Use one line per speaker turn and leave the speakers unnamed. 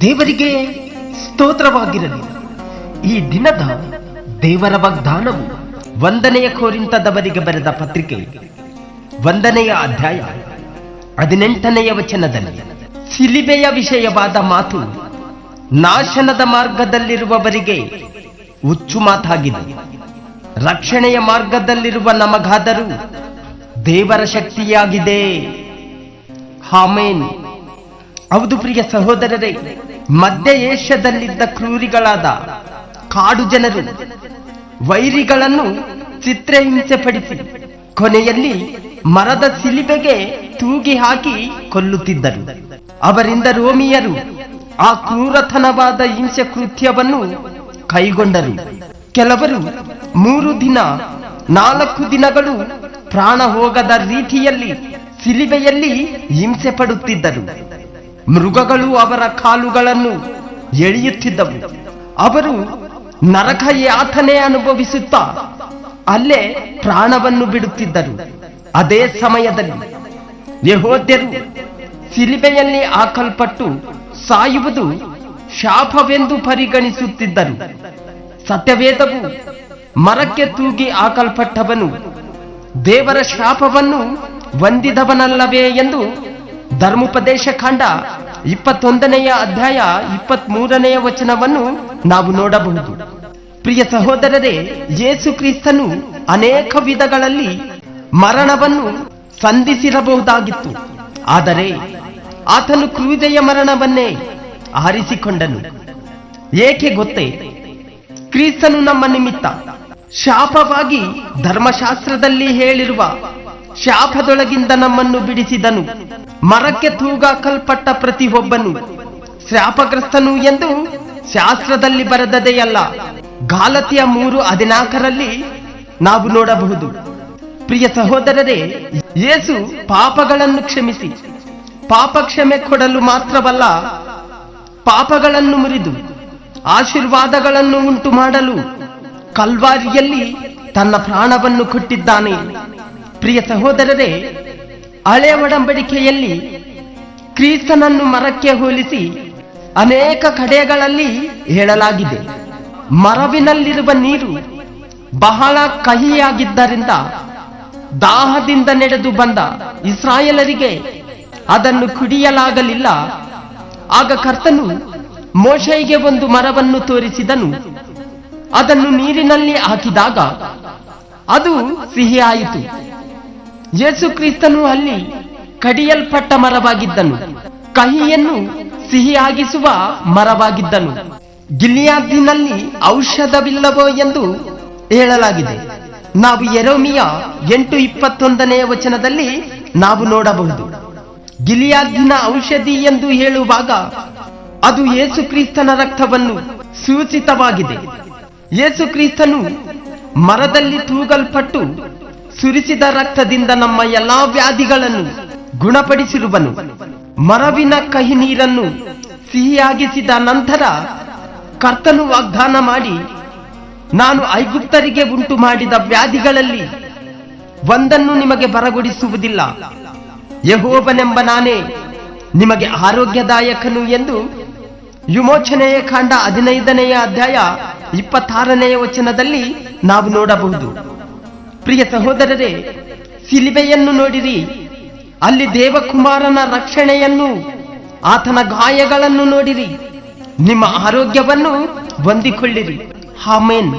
ದೇವರಿಗೆ ಸ್ತೋತ್ರವಾಗಿರಲಿ. ಈ ದಿನದ ದೇವರ ವಾಗ್ದಾನವು ವಂದನೆಯ ಕೋರಿಂತದವರಿಗೆ ಬರೆದ ಪತ್ರಿಕೆ. ವಂದನೆಯ ಅಧ್ಯಾಯ ಹದಿನೆಂಟನೆಯ ವಚನದಲ್ಲಿ ಸಿಲಿಬೆಯ ವಿಷಯವಾದ ಮಾತು ನಾಶನದ ಮಾರ್ಗದಲ್ಲಿರುವವರಿಗೆ ಹುಚ್ಚು ಮಾತಾಗಿದೆ. ರಕ್ಷಣೆಯ ಮಾರ್ಗದಲ್ಲಿರುವ ನಮಗಾದರೂ ದೇವರ ಶಕ್ತಿಯಾಗಿದೆ. ಹಾಮೇನ್ ಹೌದು ಪ್ರಿಯ ಸಹೋದರರೇ, ಮಧ್ಯ ಏಷ್ಯಾದಲ್ಲಿದ್ದ ಕ್ರೂರಿಗಳಾದ ಕಾಡು ಜನರು ವೈರಿಗಳನ್ನು ಚಿತ್ರಹಿಂಸೆ ಪಡಿಸಿ ಕೊನೆಯಲ್ಲಿ ಮರದ ಸಿಲಿಬೆಗೆ ತೂಗಿ ಹಾಕಿ ಕೊಲ್ಲುತ್ತಿದ್ದರು. ಅವರಿಂದ ರೋಮಿಯರು ಆ ಕ್ರೂರತನವಾದ ಹಿಂಸೆ ಕೃತ್ಯವನ್ನು ಕೈಗೊಂಡರು. ಕೆಲವರು ಮೂರು ದಿನ ನಾಲ್ಕು ದಿನಗಳು ಪ್ರಾಣ ಹೋಗದ ರೀತಿಯಲ್ಲಿ ಸಿಲಿಬೆಯಲ್ಲಿ ಹಿಂಸೆ ಪಡುತ್ತಿದ್ದರು ಮೃಗಗಳು ಅವರ ಕಾಲುಗಳನ್ನು ಎಳೆಯುತ್ತಿದ್ದವು. ಅವರು ನರಕ ಯಾತನೆ ಅನುಭವಿಸುತ್ತಾ ಅಲ್ಲೇ ಪ್ರಾಣವನ್ನು ಬಿಡುತ್ತಿದ್ದರು. ಅದೇ ಸಮಯದಲ್ಲಿ ಯಹೋದ್ಯರು ಸಿಲಿಬೆಯಲ್ಲಿ ಹಾಕಲ್ಪಟ್ಟು ಸಾಯುವುದು ಶಾಪವೆಂದು ಪರಿಗಣಿಸುತ್ತಿದ್ದರು. ಸತ್ಯವೇದವು ಮರಕ್ಕೆ ತೂಗಿ ಹಾಕಲ್ಪಟ್ಟವನು ದೇವರ ಶಾಪವನ್ನು ಹೊಂದಿದವನಲ್ಲವೇ ಎಂದು ಧರ್ಮೋಪದೇಶ ಕಾಂಡ ಇಪ್ಪತ್ತೊಂದನೆಯ ಅಧ್ಯಾಯ ಇಪ್ಪತ್ತ್ ಮೂರನೆಯ ವಚನವನ್ನು ನಾವು ನೋಡಬಹುದು. ಪ್ರಿಯ ಸಹೋದರರೇ, ಯೇಸು ಕ್ರಿಸ್ತನು ಅನೇಕ ವಿಧಗಳಲ್ಲಿ ಮರಣವನ್ನು ಸಂಧಿಸಿರಬಹುದಾಗಿತ್ತು. ಆದರೆ ಆತನು ಕ್ರೂಜೆಯ ಮರಣವನ್ನೇ ಆರಿಸಿಕೊಂಡನು. ಏಕೆ ಗೊತ್ತೇ? ಕ್ರಿಸ್ತನು ನಮ್ಮ ನಿಮಿತ್ತ ಶಾಪವಾಗಿ ಧರ್ಮಶಾಸ್ತ್ರದಲ್ಲಿ ಹೇಳಿರುವ ಶಾಪದೊಳಗಿಂದ ನಮ್ಮನ್ನು ಬಿಡಿಸಿದನು. ಮರಕ್ಕೆ ತೂಗಾಕಲ್ಪಟ್ಟ ಪ್ರತಿಯೊಬ್ಬನು ಶಾಪಗ್ರಸ್ತನು ಎಂದು ಶಾಸ್ತ್ರದಲ್ಲಿ ಬರೆದದೆಯಲ್ಲ. ಗಾಲತಿಯ ಮೂರು ಹದಿನಾಲ್ಕರಲ್ಲಿ ನಾವು ನೋಡಬಹುದು. ಪ್ರಿಯ ಸಹೋದರರೇ, ಯೇಸು ಪಾಪಗಳನ್ನು ಕ್ಷಮಿಸಿ. ಪಾಪ ಕ್ಷಮೆ ಕೊಡಲು ಮಾತ್ರವಲ್ಲ, ಪಾಪಗಳನ್ನು ಮುರಿದು, ಆಶೀರ್ವಾದಗಳನ್ನು ಉಂಟು ಮಾಡಲು ಕಲ್ವಾರಿಯಲ್ಲಿ ತನ್ನ ಪ್ರಾಣವನ್ನು ಕೊಟ್ಟಿದ್ದಾನೆ. ಪ್ರಿಯ ಸಹೋದರರೇ, ಹಳೆ ಒಡಂಬಡಿಕೆಯಲ್ಲಿ ಕ್ರಿಸ್ತನನ್ನು ಮರಕ್ಕೆ ಹೋಲಿಸಿ ಅನೇಕ ಕಡೆಗಳಲ್ಲಿ ಹೇಳಲಾಗಿದೆ, ಮರವಿನಲ್ಲಿರುವ ನೀರು ಬಹಳ ಕಹಿಯಾಗಿದ್ದರಿಂದ ದಾಹದಿಂದ ನಡೆದು ಬಂದ ಇಸ್ರಾಯೇಲರಿಗೆ ಅದನ್ನು ಕುಡಿಯಲಾಗಲಿಲ್ಲ. ಆಗ ಕರ್ತನು ಮೋಶೈಗೆ ಒಂದು ಮರವನ್ನು ತೋರಿಸಿದನು. ಅದನ್ನು ನೀರಿನಲ್ಲಿ ಹಾಕಿದಾಗ ಅದು ಸಿಹಿಯಾಯಿತು. ಯೇಸು ಕ್ರಿಸ್ತನು ಅಲ್ಲಿ ಕಡಿಯಲ್ಪಟ್ಟ ಮರವಾಗಿದ್ದನು. ಕಹಿಯನ್ನು ಸಿಹಿಯಾಗಿಸುವ ಮರವಾಗಿದ್ದನು. ಗಿಲಿಯಾದಿನಲ್ಲಿ ಔಷಧವಿಲ್ಲವೋ ಎಂದು ಹೇಳಲಾಗಿದೆ. ನಾವು ಎರೋಮಿಯ ಎಂಟು ಇಪ್ಪತ್ತೊಂದನೆಯ ವಚನದಲ್ಲಿ ನಾವು ನೋಡಬಹುದು. ಗಿಲಿಯಾದಿನ ಔಷಧಿ ಎಂದು ಹೇಳುವಾಗ ಅದು ಯೇಸು ಕ್ರಿಸ್ತನ ರಕ್ತವನ್ನು ಸೂಚಿತವಾಗಿದೆ. ಯೇಸು ಕ್ರಿಸ್ತನು ಮರದಲ್ಲಿ ತೂಗಲ್ಪಟ್ಟು ಸುರಿಸಿದ ರಕ್ತದಿಂದ ನಮ್ಮ ಎಲ್ಲಾ ವ್ಯಾಧಿಗಳನ್ನು ಗುಣಪಡಿಸಿರುವನು. ಮರವಿನ ಕಹಿ ನೀರನ್ನು ಸಿಹಿಯಾಗಿಸಿದ ನಂತರ ಕರ್ತನು ವಾಗ್ದಾನ ಮಾಡಿ, ನಾನು ಐಗುಪ್ತರಿಗೆ ಉಂಟು ಮಾಡಿದ ವ್ಯಾಧಿಗಳಲ್ಲಿ ಒಂದನ್ನು ನಿಮಗೆ ಬರಗೊಡಿಸುವುದಿಲ್ಲ. ಯಹೋಬನೆಂಬ ನಾನೇ ನಿಮಗೆ ಆರೋಗ್ಯದಾಯಕನು ಎಂದು ವಿಮೋಚನೆಯ ಕಾಂಡ ಹದಿನೈದನೆಯ ಅಧ್ಯಾಯ ಇಪ್ಪತ್ತಾರನೆಯ ವಚನದಲ್ಲಿ ನಾವು ನೋಡಬಹುದು. ಪ್ರಿಯ ಸಹೋದರರೇ, ಸಿಲಿಬೆಯನ್ನು ನೋಡಿರಿ. ಅಲ್ಲಿ ದೇವಕುಮಾರನ ರಕ್ಷಣೆಯನ್ನು, ಆತನ ಗಾಯಗಳನ್ನು ನೋಡಿರಿ. ನಿಮ್ಮ ಆರೋಗ್ಯವನ್ನು ಹೊಂದಿಕೊಳ್ಳಿರಿ. ಹಾಮೇನ್